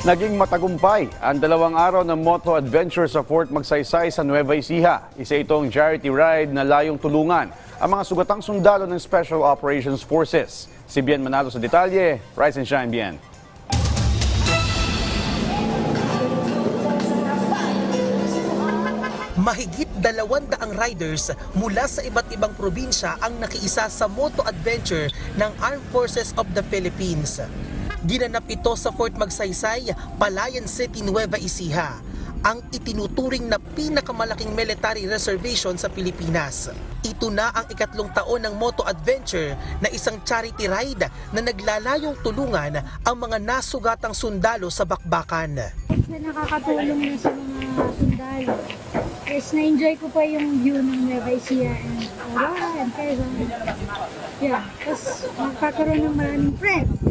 Naging matagumpay ang dalawang araw ng moto adventure sa Fort Magsaysay sa Nueva Ecija. Isa itong charity ride na layong tulungan ang mga sugatang sundalo ng Special Operations Forces. Si Bien Manalo sa detalye. Rise and shine, Bien. Mahigit dalawandaang riders mula sa iba't ibang probinsya ang nakiisa sa moto adventure ng Armed Forces of the Philippines. Ginanap ito sa Fort Magsaysay, Palayan City, Nueva Ecija ang itinuturing na pinakamalaking military reservation sa Pilipinas. Ito na ang ikatlong taon ng Moto Adventure na isang charity ride na naglalayong tulungan ang mga nasugatang sundalo sa bakbakan. na nakakatulong na sa mga sundalo. Yes, na-enjoy ko pa yung view ng Nueva Ecija and Aurora and Quezon. Yeah, tapos magkakaroon ng maraming friends.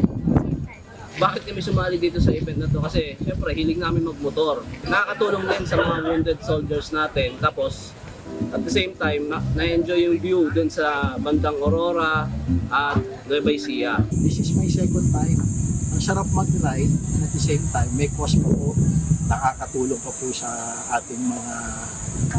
Bakit kami sumali dito sa event na to? Kasi syempre hilig namin magmotor. Nakakatulong din sa mga wounded soldiers natin. Tapos at the same time, na- na-enjoy yung view dun sa bandang Aurora at Nueva Ecija. This is my second time. Ang sarap mag-ride and at the same time may cause pa po nakakatulong pa po sa ating mga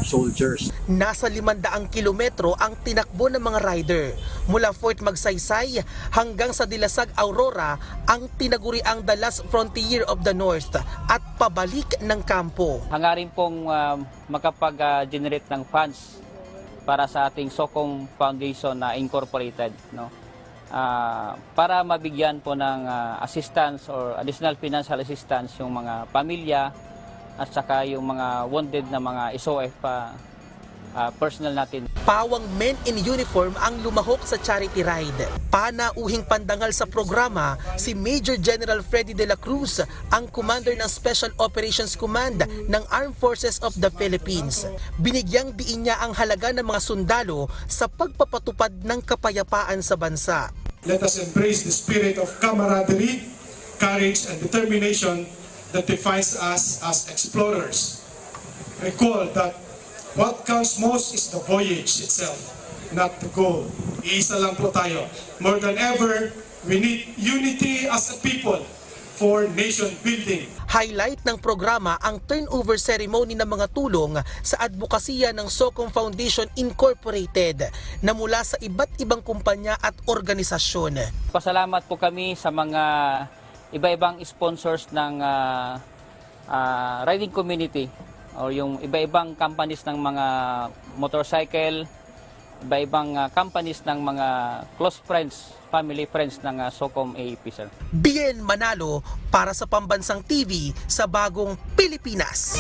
soldiers. Nasa 500 kilometro ang tinakbo ng mga rider. Mula Fort Magsaysay hanggang sa Dilasag, Aurora ang tinaguriang the last frontier of the North at pabalik ng kampo. hangarin pong um, makapag-generate ng funds para sa ating Sokong Foundation na incorporated no Ah, para mabigyan po ng ah, assistance or additional financial assistance yung mga pamilya at saka yung mga wounded na mga SOF pa ah, personal natin Pawang men in uniform ang lumahok sa charity ride. Panauhing pandangal sa programa, si Major General Freddy de la Cruz, ang commander ng Special Operations Command ng Armed Forces of the Philippines. Binigyang diin niya ang halaga ng mga sundalo sa pagpapatupad ng kapayapaan sa bansa. Let us embrace the spirit of camaraderie, courage, and determination that defines us as explorers. Recall that what counts most is the voyage itself, not the goal. Iisa lang po tayo. More than ever, we need unity as a people for nation building. Highlight ng programa ang turnover ceremony ng mga tulong sa advokasya ng Socom Foundation Incorporated na mula sa iba't ibang kumpanya at organisasyon. Pasalamat po kami sa mga iba-ibang sponsors ng ah, ah, riding community o yung iba-ibang companies ng mga motorcycle, iba-ibang ah, companies ng mga close friends, family friends ng ah, Socom AEP sir. Bien Manalo para sa Pambansang TV sa Bagong Pilipinas.